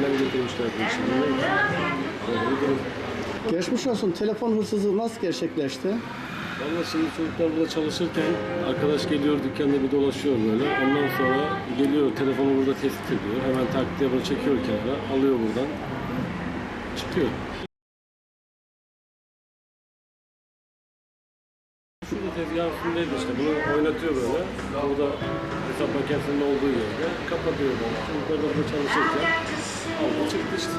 Evinden getirmişler bu işi. Geçmiş olsun. Telefon hırsızlığı nasıl gerçekleşti? Valla şimdi çocuklar burada çalışırken arkadaş geliyor dükkanda bir dolaşıyor böyle. Ondan sonra geliyor telefonu burada tespit ediyor. Hemen tak diye böyle çekiyor kenara. Alıyor buradan. Çıkıyor. Şurada tezgahın üstündeydi işte. Bunu oynatıyor böyle. Burada hesap makinesinin olduğu yerde. Kapatıyor böyle. Çocuklar da burada çalışırken aldı çıktı işte.